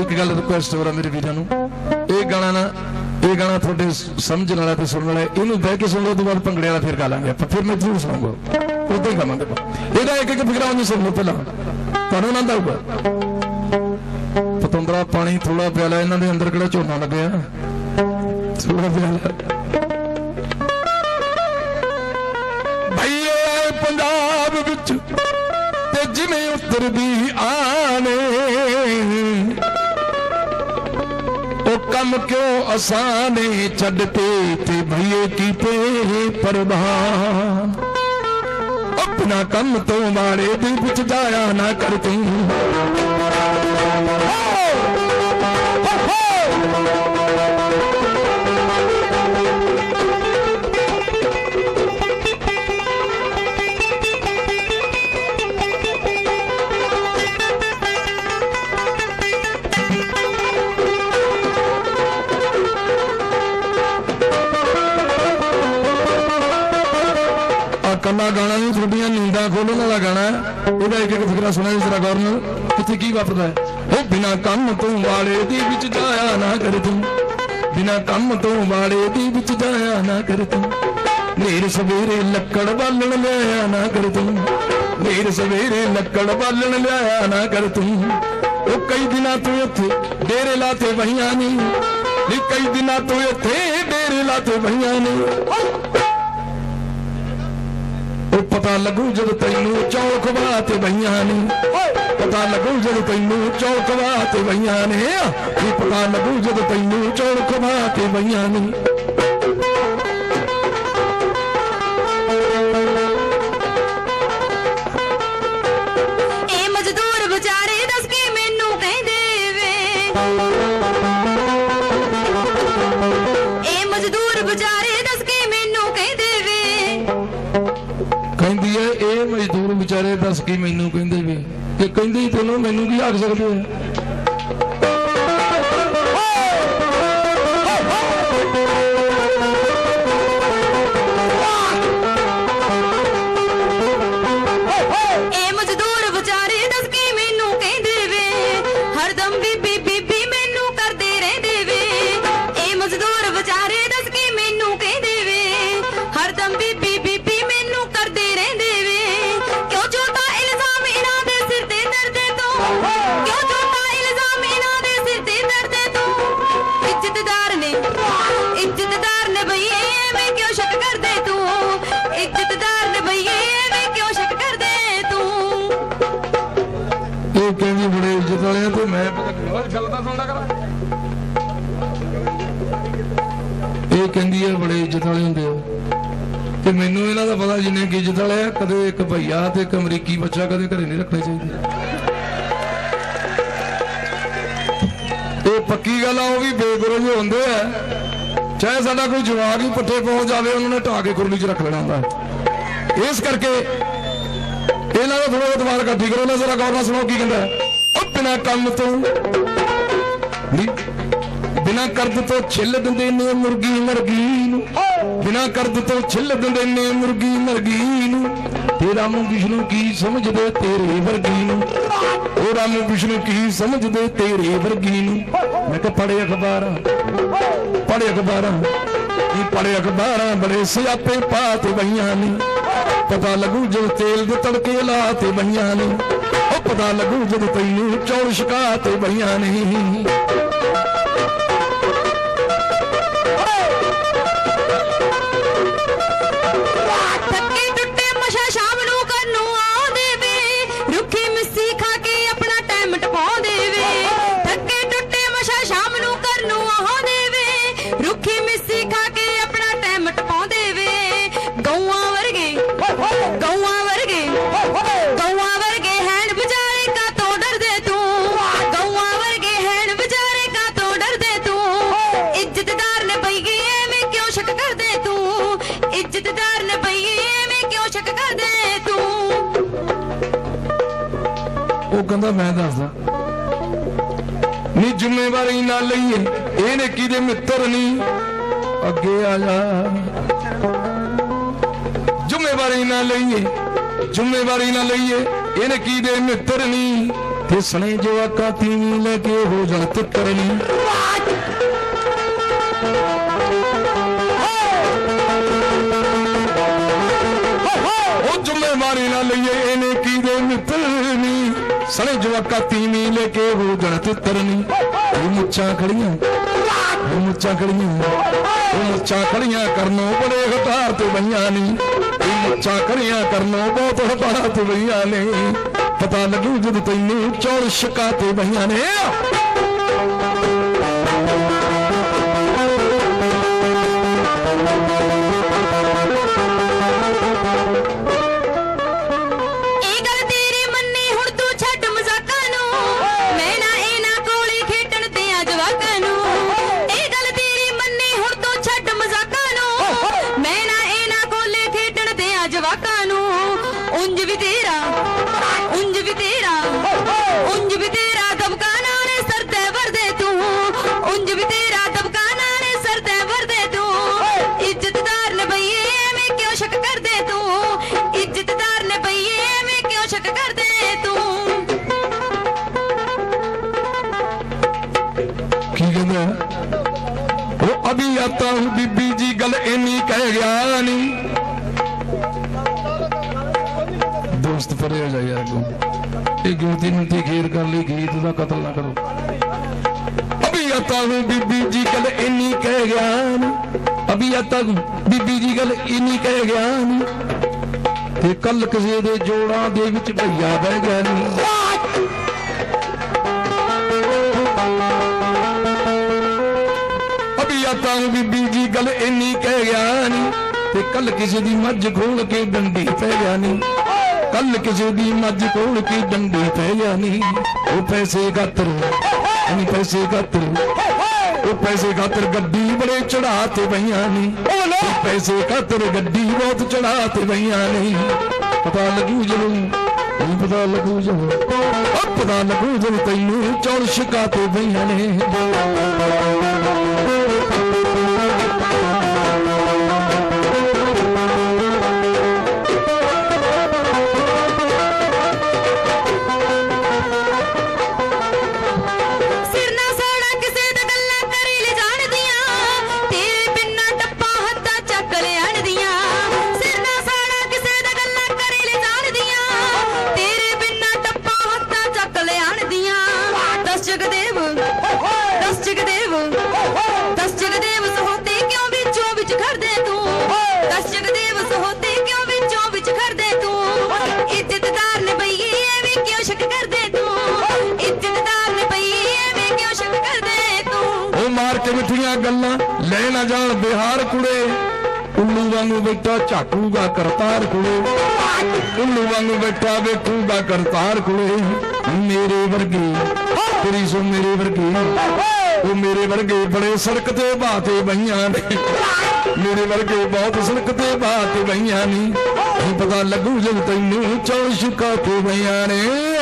ਇੱਕ ਗੱਲ ਰਿਕੁਐਸਟ ਹੋ ਮੇਰੇ ਵੀਰਾਂ ਨੂੰ। ਇਹ ਗਾਣਾ ਨਾ, ਇਹ ਗਾਣਾ ਤੁਹਾਡੇ ਸਮਝਣ ਵਾਲਾ ਤੇ ਸੁਣਨ ਵਾਲਾ ਇਹਨੂੰ ਬਹਿ ਕੇ ਸੁਣ ਲਓ ਤੋਂ ਬਾਅਦ ਭੰਗੜੇ ਵਾਲਾ ਫਿਰ ਗਾ ਲਾਂਗੇ ਆਪਾਂ। ਫਿਰ ਮੈਂ ਜ਼ਰੂਰ ਸੁਣਾਉਂਗਾ। ਉਦੋਂ ਹੀ ਗਾਵਾਂਗੇ ਇਹਦਾ ਇੱਕ ਇੱਕ ਫਿਕਰਾ ਉਹਨੂੰ ਸੁਣ ਲਓ ਪਹਿਲਾਂ ਤੁਹਾਨੂੰ ਆਨੰਦ ਆਊਗਾ। ਪਤੰਦਰਾ, ਪਾਣੀ ਥੋੜਾ ਪਿਆਲਾ ਇਹਨਾਂ ਦੇ ਅੰਦਰ ਕਿਹੜਾ ਝੋਨਾ ਲੱਗਿਆ? ਥੋੜਾ ਪਿਆਲਾ ਭਈਏ ਪੰਜਾਬ ਵਿੱਚ ਜਿਵੇਂ ਆਣੇ ਉਹ ਕੰਮ ਕਿਉਂ ਆਸਾਨੇ ਛੱਡਤੇ ਤੇ ਭਈਏ ਕੀਤੇ ਪਰਵਾਹ ਆਪਣਾ ਕੰਮ ਤੋਂ ਮਾਰੇ ਦੀ ਵਿੱਚ ਜਾਇਆ ਨਾ ਕਰ ਤੂੰ। ਆ ਇੱਕ ਇੱਕ ਫਿਕਰਾ ਸੁਣਿਆ ਜਰਾ ਗੌਰ ਨਾਲ। ਕਿੱਥੇ ਕੀ ਵਾਪਰਦਾ ਹੈ? ਉਹ ਬਿਨਾ ਕੰਮ ਤੋਂ ਵਾਲੇ ਦੀ ਵਿੱਚ ਜਾਇਆ ਨਾ ਕਰ ਤੂੰ। ਬਿਨਾ ਕੰਮ ਤੋਂ ਵਾਲੇ ਦੀ ਵਿੱਚ ਜਾਇਆ ਨਾ ਕਰ ਤੂੰ। ਨੇਰ ਸਵੇਰੇ ਲੱਕੜ ਬਾਲਣ ਲਿਆਇਆ ਨਾ ਕਰ ਤੂੰ। ਨੇਰ ਸਵੇਰੇ ਲੱਕੜ ਬਾਲਣ ਲਿਆਇਆ ਨਾ ਕਰ ਤੂੰ। ਉਹ ਕਈ ਦਿਨਾਂ ਤੋਂ ਇੱਥੇ ਡੇਰੇ ਲਾਤੇ ਵਹੀਆਂ ਨਹੀਂ ਨੀ ਕਈ ਦਿਨਾਂ ਤੋਂ ਇੱਥੇ ਡੇਰੇ ਲਾਤੇ ਵਹੀਆਂ ਨੇ। ਪਤਾ ਲੱਗੂ ਜਦ ਤੈਨੂੰ ਚੌਕ ਤੇ ਬਈਆਂ ਨੇ। ਪਤਾ ਲੱਗੂ ਜਦ ਤੈਨੂੰ ਚੌਕ ਤੇ ਬਈਆਂ ਨੇ। ਇਹ ਪਤਾ ਲੱਗੂ ਜਦ ਤੈਨੂੰ ਚੌਕ ਤੇ ਬਈਆਂ ਨੇ। ਵਿਚਾਰੇ ਦੱਸ ਕੀ ਮੈਨੂੰ ਕਹਿੰਦੇ ਵੀ ਇਹ ਕਹਿੰਦੇ ਹੀ ਤੈਨੂੰ, ਮੈਨੂੰ ਕੀ ਆਖ ਸਕਦੇ ਆ ਤੇ ਮੈਂ ਪਤਾ ਗੱਲ ਤਾਂ ਸੁਣਦਾ ਕਰ। ਇਹ ਕਹਿੰਦੀ ਹੈ ਬੜੇ ਇੱਜ਼ਤ ਵਾਲੇ ਹੁੰਦੇ ਆ। ਤੇ ਮੈਨੂੰ ਇਹਨਾਂ ਦਾ ਪਤਾ ਜਿੰਨੇ ਕੀ ਇੱਜ਼ਤ ਵਾਲੇ ਆ, ਕਦੇ ਇੱਕ ਭਈਆ ਤੇ ਇੱਕ ਅਮਰੀਕੀ ਬੱਚਾ ਕਦੇ ਘਰੇ ਨਹੀਂ ਰੱਖਣਾ ਚਾਹੀਦੇ। ਇਹ ਪੱਕੀ ਗੱਲ ਆ, ਉਹ ਵੀ ਬੇਗੁਰਜ ਹੁੰਦੇ ਆ। ਚਾਹੇ ਸਾਡਾ ਕੋਈ ਜਵਾਕ ਹੀ ਪੱਠੇ ਪਹੁੰਚ ਜਾਵੇ, ਉਹਨਾਂ ਨੇ ਢਾ ਕੇ ਕੁਰਲੀ 'ਚ ਰੱਖ ਲੈਣਾ ਹੁੰਦਾ। ਇਸ ਕਰਕੇ ਇਹਨਾਂ ਦਾ ਥੋੜਾ ਜਿਹਾ ਦਿਮਾਗ ਇਕੱਠੀ ਕਰੋ ਨਾ, ਜ਼ਰਾ ਗੌਰ ਨਾਲ ਸੁਣੋ ਕੀ ਕਹਿੰਦਾ। ਬਿਨਾ ਕੰਮ ਤੋਂ, ਨੀ, ਬਿਨਾ ਕਰਦ ਤੋਂ ਛਿੱਲ ਦਿੰਦੇ ਨੇ ਮੁਰਗੀ ਮਰਗੀ ਨੂੰ ਬਿਨਾ ਕਰਦ ਤੋਂ ਛਿੱਲ ਦਿੰਦੇ ਨੇ ਮੁਰਗੀ ਮਰਗੀ ਨੂੰ ਤੇਰਾ ਮੂੰਹ ਵਿਸ਼ਨੂੰ ਕੀ ਸਮਝਦੇ ਤੇਰੇ ਵਰਗੀ ਨੂੰ ਉਹ ਰਾਮ ਵਿਸ਼ਨੂੰ ਕੀ ਸਮਝਦੇ ਤੇਰੇ ਵਰਗੀ ਨੂੰ ਮੈਂ ਕਿਹਾ ਪੜੇ ਅਖਬਾਰਾਂ ਪੜੇ ਅਖਬਾਰਾਂ। ਇਹ ਪੜੇ ਅਖਬਾਰਾਂ ਬੜੇ ਸਿਆਪੇ ਪਾਤੇ ਬਈਆਂ ਨੇ। ਪਤਾ ਲੱਗੂ ਜਦ ਤੇਲ ਦੇ ਤੜਕੇ ਲਾ ਤੇ ਬਈਆਂ ਨੇ। ਪਤਾ ਲੱਗੂ ਜਦ ਤੈਨੂੰ ਚੌਲ ਛਕਾ ਤੇ ਬਈਆਂ ਨਹੀਂ। ਕਹਿੰਦਾ, ਮੈਂ ਦੱਸਦਾ। ਨੀ ਜ਼ਿੰਮੇਵਾਰੀ ਨਾ ਲਈਏ ਇਹਨੇ ਕਿਹਦੇ ਮਿੱਤਰ ਨਹੀਂ ਅੱਗੇ ਆ ਜਾ। ਜ਼ਿੰਮੇਵਾਰੀ ਨਾ ਲਈਏ, ਜ਼ਿੰਮੇਵਾਰੀ ਨਾ ਲਈਏ ਇਹਨੇ ਕਿਹਦੇ ਮਿੱਤਰ ਨਹੀਂ ਤੇ ਸਣੇ ਜਵਾਕਾਂ ਤੀਵੀਂ ਲੈ ਕੇ ਹੋ ਜਾਣ ਤੇ ਕਰਨੀ ਉਹ ਜ਼ਿੰਮੇਵਾਰੀ ਨਾ ਲਈਏ ਸਣੇ ਜਵਾਕਾਂ ਤੀਵੀਂ ਲੈ ਕੇ ਹੋ ਜਾਣ ਤੇ ਮੁੱਛਾਂ ਖੜੀਆਂ ਇਹ ਮੁੱਛਾਂ ਖੜੀਆਂ ਉਹ ਮੁੱਛਾਂ ਖੜੀਆਂ ਕਰਨੋਂ ਬੜੇ ਹਟਾਰ ਤੇ ਬਈਆਂ ਨਹੀਂ ਇਹ ਮੁੱਛਾਂ ਖੜੀਆਂ ਕਰਨੋਂ ਬਹੁਤ ਹਟਾਰ ਤੇ ਬਈਆਂ ਨੇ। ਪਤਾ ਲੱਗੂ ਜਦ ਤੈਨੂੰ ਚੌਲ ਸ਼ਿਕਾ ਤੇ ਬਈਆਂ ਨੇ। ਉਂਝ ਵੀ ਤੇਰਾ, ਉਂਝ ਵੀ ਤੇਰਾ, ਉਂਝ ਵੀ ਤੇਰਾ ਦਬਕਾ ਨਾਲੇ ਸਰਦੇ ਵਰਦੇ ਤੂੰ, ਉਂਝ ਵੀ ਤੇਰਾ ਦਬਕਾ ਨਾਲੇ ਸਰਦੇ ਵਰਦੇ ਤੂੰ। ਇੱਜ਼ਤਦਾਰ ਨੇ ਐਵੇਂ ਕਿਉਂ ਸ਼ੱਕ ਕਰਦੇ ਤੂੰ? ਇੱਜ਼ਤਦਾਰ ਨੇ ਐਵੇਂ ਕਿਉਂ ਸ਼ੱਕ ਕਰਦੇ ਤੂੰ? ਕੀ ਕਹਿੰਦਾ? ਉਹ ਅਭੀ ਆਤਾ ਹੂੰ ਬੀਬੀ ਜੀ, ਗੱਲ ਇੰਨੀ ਕਹਿ ਗਿਆ ਨਹੀਂ ਦੋਸਤ ਪਰੇ ਜਾ ਯਾਰ ਅੱਗੋਂ। ਇਹ ਗਿਣਤੀ ਨੂੰ ਖੇਰ ਕਰ ਲਈ, ਗੀਤ ਦਾ ਕਤਲ ਨਾ ਕਰੋ। ਅਭੀ ਆਤਾ ਹੂੰ ਬੀਬੀ ਜੀ ਗੱਲ ਇੰਨੀ ਕਹਿ ਗਿਆ ਅਭੀ ਆਤਾ ਹੂੰ ਬੀਬੀ ਜੀ ਗੱਲ ਇੰਨੀ ਕਹਿ ਗਿਆ ਨਹੀਂ ਤੇ ਕੱਲ ਕਿਸੇ ਦੇ ਜੋੜਾਂ ਦੇ ਵਿੱਚ ਭਈਆ ਬਹਿ ਗਿਆ ਨਹੀਂ ਅਭੀ ਬੀਬੀ ਜੀ ਗੱਲ ਇੰਨੀ ਕਹਿ ਗਿਆ ਨਹੀਂ ਤੇ ਕੱਲ ਕਿਸੇ ਦੀ ਮੱਝ ਖੋਲ ਕੇ ਡੰਡੀ ਪੈ ਗਿਆ ਨਹੀਂ ਕੱਲ ਕਿਸੇ ਦੀ ਮੱਝ ਕੋਲ ਕੇ ਡੰਡੀ ਪੈ ਗਿਆ ਉਹ ਪੈਸੇ ਖਾਤਰ ਨਹੀਂ ਪੈਸੇ ਖਾਤਰ। ਉਹ ਪੈਸੇ ਖਾਤਰ ਗੱਡੀ ਬੜੇ ਚੜਾ ਤੇ ਬਈਆਂ ਨੇ। ਉਹ ਪੈਸੇ ਖਾਤਰ ਗੱਡੀ ਬਹੁਤ ਚੜਾ ਤੇ ਬਈਆਂ ਨੇ। ਪਤਾ ਲੱਗੂ ਜਦੋਂ, ਨਹੀਂ ਪਤਾ ਲੱਗੂ ਜਦੋਂ। ਉਹ ਪਤਾ ਲੱਗੂ ਜਦੋਂ ਤੈਨੂੰ ਚੌਲ ਸ਼ਿਕਾ ਤੇ ਬਈਆਂ ਨੇ। ਜਗਦੇਵ, ਦਸ ਜਗਦੇਵ ਦਸ ਜਗਦੇਵ ਸਹੋਤੇ ਕਿਉਂ ਵਿੱਚੋਂ ਵਿੱਚ ਖੜਦੇ ਤੂੰ? ਦਸ ਜਗਦੇਵ ਸਹੋਤੇ ਕਿਉਂ ਵਿੱਚੋਂ ਵਿੱਚ ਖੜਦੇ ਤੂੰ? ਇੱਜ਼ਤਦਾਰ ਨੇ ਬਈਏ ਐਵੇਂ ਕਿਉਂ ਸ਼ੱਕ ਕਰਦੇ ਤੂੰ? ਇੱਜ਼ਤਦਾਰ ਨੇ ਬਈਏ ਐਵੇਂ ਕਿਉਂ ਸ਼ੱਕ ਕਰਦੇ ਤੂੰ? ਉਹ ਮਾਰ ਕੇ ਮਿੱਠੀਆਂ ਗੱਲਾਂ, ਲੈ ਨਾ ਜਾਣ ਬਿਹਾਰ ਕੁੜੇ। ਉੱਲੂ ਵਾਂਗੂ ਬੈਠਾ ਝਾਕੂਗਾ ਕਰਤਾਰ ਕੁੜੇ। ਉੱਲੂ ਵਾਂਗੂ ਬੈਠਾ ਵੇਖੂਗਾ ਕਰਤਾਰ ਕੁੜੇ। ਮੇਰੇ ਵਰਗੀ ਤੇਰੀ ਸੋ ਮੇਰੇ ਵਰਗੇ। ਉਹ ਮੇਰੇ ਵਰਗੇ ਬੜੇ ਸੜਕ ਤੇ ਬਾਤੇ ਬਈਆਂ ਨੇ। ਮੇਰੇ ਵਰਗੇ ਬਹੁਤ ਸੜਕ ਤੇ ਬਾਤੇ ਬਈਆਂ ਨੇ। ਨਹੀਂ ਪਤਾ ਲੱਗੂ ਜਦ ਤੈਨੂੰ ਚੌਲ ਸ਼ੁਕਾ ਤੇ ਬਈਆਂ ਨੇ।